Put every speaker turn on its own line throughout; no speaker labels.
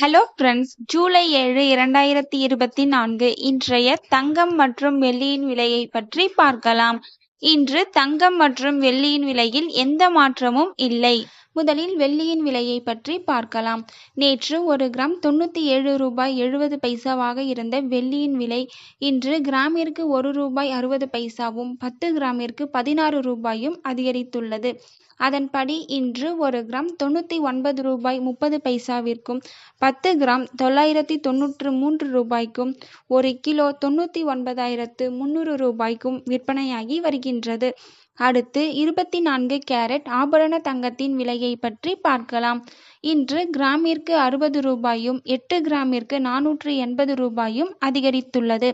Hello friends July ஏழு இரண்டாயிரத்தி இருபத்தி நான்கு. இன்றைய தங்கம் மற்றும் வெள்ளியின் விலையை பற்றி பார்க்கலாம். இன்று தங்கம் மற்றும் வெள்ளியின் விலையில் எந்த மாற்றமும் இல்லை. முதலில் வெள்ளியின் விலையை பற்றி பார்க்கலாம். நேற்று ஒரு கிராம் தொண்ணூற்றி ஏழு ரூபாய் எழுபது பைசாவாக இருந்த வெள்ளியின் விலை இன்று கிராமிற்கு ஒரு ரூபாய் அறுபது பைசாவும் பத்து கிராமிற்கு பதினாறு ரூபாயும் அதிகரித்துள்ளது. அதன்படி இன்று ஒரு கிராம் தொண்ணூற்றி ஒன்பது ரூபாய் முப்பது பைசாவிற்கும் பத்து கிராம் தொள்ளாயிரத்தி தொண்ணூற்று மூன்று ரூபாய்க்கும் ஒரு கிலோ தொண்ணூற்றி ஒன்பதாயிரத்து முந்நூறு ரூபாய்க்கும் விற்பனையாகி வருகின்றது. அடுத்து இருபத்தி நான்கு கேரட் ஆபரண தங்கத்தின் விலையை பற்றி பார்க்கலாம். இன்று கிராமிற்கு அறுபது ரூபாயும் எட்டு கிராமிற்கு நானூற்று எண்பது ரூபாயும் அதிகரித்துள்ளது.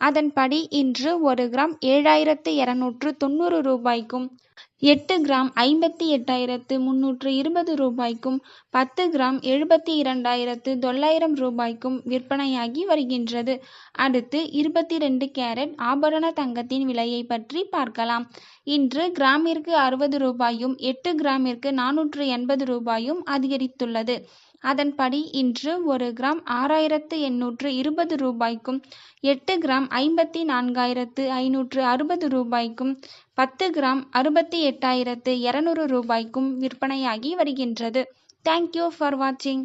அதன்படி இன்று ஒரு கிராம் ஏழாயிரத்து இரநூற்று தொண்ணூறு ரூபாய்க்கும் எட்டு கிராம் ஐம்பத்தி எட்டாயிரத்து முன்னூற்று இருபது ரூபாய்க்கும் பத்து கிராம் எழுபத்தி இரண்டாயிரத்து தொள்ளாயிரம் ரூபாய்க்கும் விற்பனையாகி வருகின்றது. அடுத்து இருபத்தி ரெண்டு கேரட் ஆபரண தங்கத்தின் விலையை பற்றி பார்க்கலாம். இன்று கிராமிற்கு அறுபது ரூபாயும் எட்டு கிராமிற்கு நானூற்று எண்பது ரூபாயும் அதிகரித்துள்ளது. அதன்படி இன்று ஒரு கிராம் ஆறாயிரத்து எண்ணூற்று இருபது ரூபாய்க்கும் எட்டு கிராம் ஐம்பத்தி நான்காயிரத்து ஐநூற்று அறுபது ரூபாய்க்கும் பத்து கிராம் அறுபத்தி எட்டாயிரத்து இரநூறு ரூபாய்க்கும் விற்பனையாகி வருகின்றது. தேங்க்யூ ஃபார் வாட்சிங்